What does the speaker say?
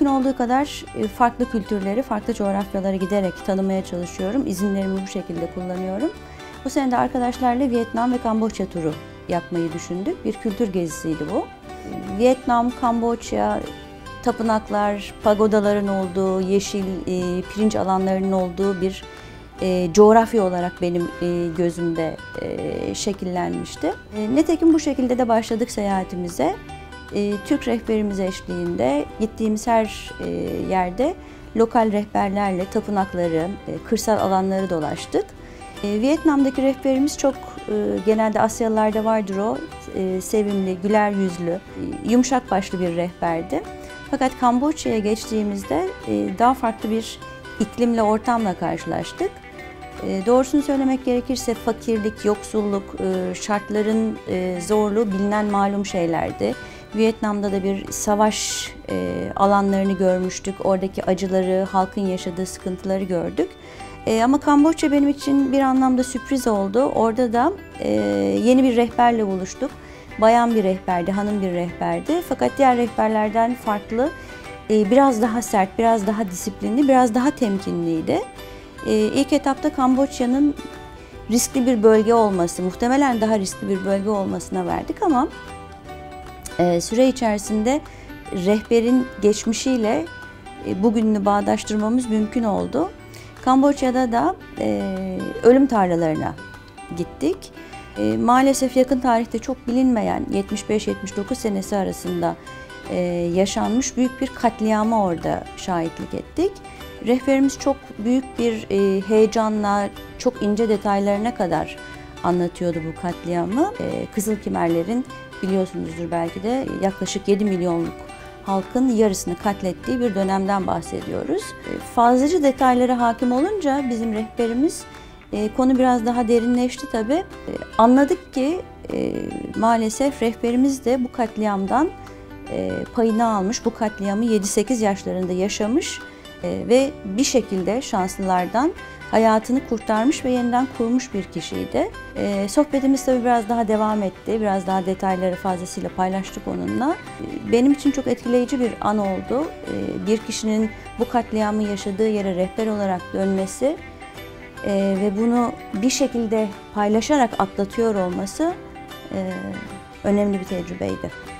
olduğu kadar e, farklı kültürleri, farklı coğrafyalara giderek tanımaya çalışıyorum. İzinlerimi bu şekilde kullanıyorum. Bu sene de arkadaşlarla Vietnam ve Kamboçya turu yapmayı düşündük. Bir kültür gezisiydi bu. Vietnam, Kamboçya, tapınaklar, pagodaların olduğu, yeşil e, pirinç alanlarının olduğu bir e, coğrafya olarak benim e, gözümde e, şekillenmişti. E, nitekim bu şekilde de başladık seyahatimize. E, Türk rehberimiz eşliğinde gittiğimiz her e, yerde lokal rehberlerle tapınakları, e, kırsal alanları dolaştık. E, Vietnam'daki rehberimiz çok genelde Asyalılarda vardır o. Sevimli, güler yüzlü, yumuşak başlı bir rehberdi. Fakat Kamboçya'ya geçtiğimizde daha farklı bir iklimle, ortamla karşılaştık. Doğrusunu söylemek gerekirse fakirlik, yoksulluk, şartların zorluğu bilinen malum şeylerdi. Vietnam'da da bir savaş e, alanlarını görmüştük. Oradaki acıları, halkın yaşadığı sıkıntıları gördük. E, ama Kamboçya benim için bir anlamda sürpriz oldu. Orada da e, yeni bir rehberle buluştuk. Bayan bir rehberdi, hanım bir rehberdi. Fakat diğer rehberlerden farklı, e, biraz daha sert, biraz daha disiplinli, biraz daha temkinliydi. E, ilk etapta Kamboçya'nın riskli bir bölge olması, muhtemelen daha riskli bir bölge olmasına verdik ama süre içerisinde rehberin geçmişiyle e, bugününü bağdaştırmamız mümkün oldu. Kamboçya'da da e, ölüm tarlalarına gittik. E, maalesef yakın tarihte çok bilinmeyen 75-79 senesi arasında yaşanmış büyük bir katliama orada şahitlik ettik. Rehberimiz çok büyük bir heyecanla, çok ince detaylarına kadar anlatıyordu bu katliamı. Kızıl Kimerlerin biliyorsunuzdur belki de yaklaşık 7 milyonluk halkın yarısını katlettiği bir dönemden bahsediyoruz. E, fazlaca detaylara hakim olunca bizim rehberimiz e, konu biraz daha derinleşti tabi. E, anladık ki maalesef rehberimiz de bu katliamdan payını almış. Bu katliamı 7-8 yaşlarında yaşamış ve bir şekilde şanslılardan hayatını kurtarmış ve yeniden kurmuş bir kişiydi. E, sohbetimiz tabii biraz daha devam etti. Biraz daha detayları fazlasıyla paylaştık onunla. Benim için çok etkileyici bir an oldu. Bir kişinin bu katliamı yaşadığı yere rehber olarak dönmesi ve bunu bir şekilde paylaşarak atlatıyor olması önemli bir tecrübeydi.